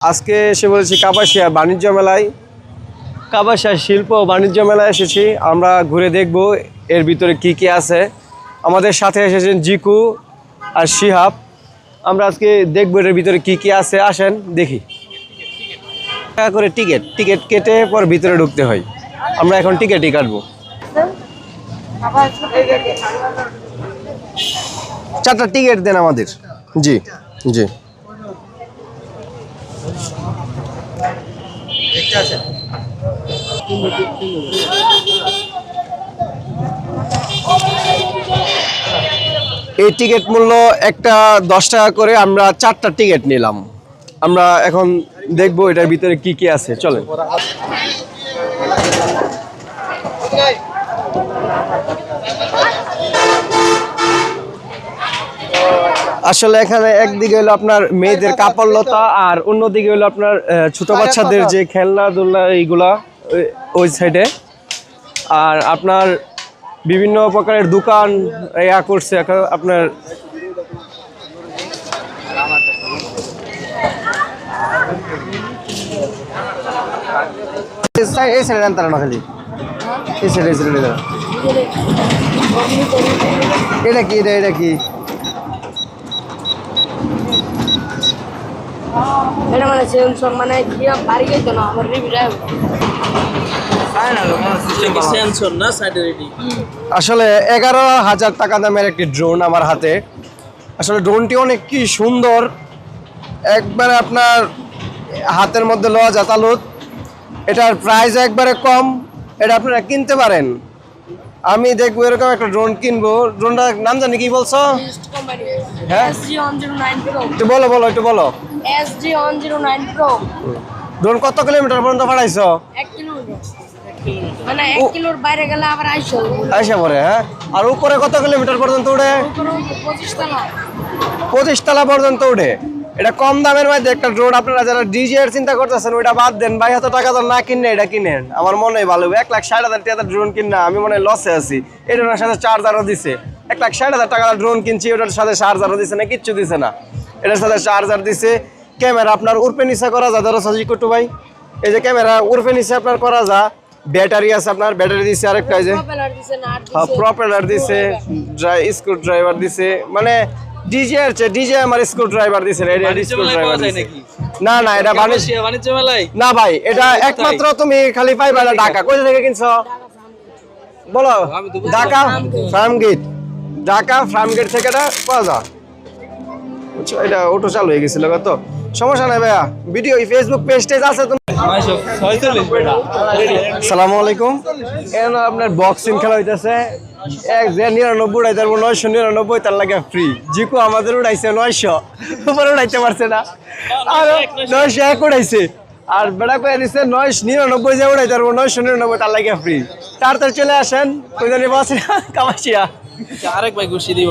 আজকে এসে বলেছি কাপাসিয়া বাণিজ্য মেলায়, কাপাসিয়া শিল্প বাণিজ্য মেলায় এসেছি। আমরা ঘুরে দেখব এর ভিতরে কি কি আছে। আমাদের সাথে এসেছেন জিকু আর শিহাব। আমরা আজকে দেখব এর ভিতরে কি কি আছে। আসেন, দেখি। টাকা করে টিকিট টিকিট কেটে পর ভিতরে ঢুকতে হয়। আমরা এখন টিকিটই কাটবো। চারটা টিকিট দেন আমাদের। জি জি। এই টিকিট মূল্য একটা দশ টাকা করে আমরা চারটা টিকিট নিলাম। আমরা এখন দেখব এটার ভিতরে কি কি আছে। চলেন। আসলে এখানে একদিকে হলো আপনার মেয়েদের কাপড়লতা আর অন্যদিকে হলো আপনার ছোট বাচ্চাদের যে খেলনাধুলা এইগুলা ওই- সাইডে আর আপনার বিভিন্ন প্রকারের দোকান ইয়া করছে এখন আপনার। এই সাইডে আনতারা না খালি। এই সাইডে এই সাইডে এটা কি এটা এটা কি? এটা মানে সেন্সর মানে বাড়ি গেছে না আমার রিভিউটা সেন্সর না সাইডে রেডি আসলে এগারো হাজার টাকা দামের একটি ড্রোন আমার হাতে। আসলে ড্রোনটি অনেক কি সুন্দর। একবারে আপনার হাতের মধ্যে লওয়া যাতালুত এটার প্রাইস একবারে কম। এটা আপনারা কিনতে পারেন। আমি দেখব এরকম একটা ড্রোন কিনবো। ড্রোনটার নাম জানি কি বলছো? হ্যাঁ? একটু বলো বলো একটু বলো। ড্রোন কত কিলোমিটার পর্যন্ত পাঠাইছো? মানে আইসো। পরে হ্যাঁ? আর উপরে কত কিলোমিটার পর্যন্ত উঠে পঁচিশ তলা। পর্যন্ত উঠে এটা কম দামের মধ্যে একটা ড্রোন আপনারা যারা ডিজে এর চিন্তা করতেছেন ওইটা বাদ দেন। ভাই এত টাকা তো না কিনে এটা কিনেন। আমার মনে হয় ভালো এক লাখ ষাট হাজার টাকা ড্রোন কিনা আমি মনে হয় লসে আছি। এটার সাথে চার্জারও দিছে। এক লাখ ষাট হাজার টাকা ড্রোন কিনছি ওটার সাথে চার্জারও দিছে না কিচ্ছু দিছে না। এটার সাথে চার্জার দিছে ক্যামেরা আপনার উর্পে নিচে করা যা ধরো সাজি কুটু ভাই এই যে ক্যামেরা উর্পে নিচে আপনার করা যা ব্যাটারি আছে আপনার ব্যাটারি দিছে আরেকটা যে প্রপেলার দিছে প্রপেলার দিছে। ড্রাই স্ক্রু ড্রাইভার দিছে। মানে ডিজে আছে ডিজে আমার স্ক্রু ড্রাইভার দিছে এটা বাণিজ্য স্ক্রু ড্রাইভার পাওয়া যায় দিছে। নাকি? না না এটা বাণিজ্য বাণিজ্য বাণিজ্য মেলায়? না ভাই এটা একমাত্র তুমি খালি পাইবা না ঢাকা। কোথা থেকে কিনছো? বলো Dhaka farm gate Dhaka farm gate থেকে এটা পাওয়া যায়। এটা অটো চালু হয়ে গেছিল সমস্যা নাই ভাইয়া ভিডিও ফেসবুক পেজ টেজ আছে সালামু আলাইকুম। এখন আপনার বক্সিং খেলা হইতেছে। এক যে নিরানব্বই নয়শো নিরানব্বই তার লাগে ফ্রি জিকু আমাদের উড়াইছে নয়শো। উপরে উড়াইতে পারছে না। আর নয়শো এক উড়াইছে। আর বেড়া দিচ্ছে নিরানব্বই যে নয়শো নিরানব্বই তার লাগে ফ্রি তাড়াতাড়ি চলে আসেন ওই জন্য বসে কামাশিয়া আরেক ভাই ঘুষি দিব।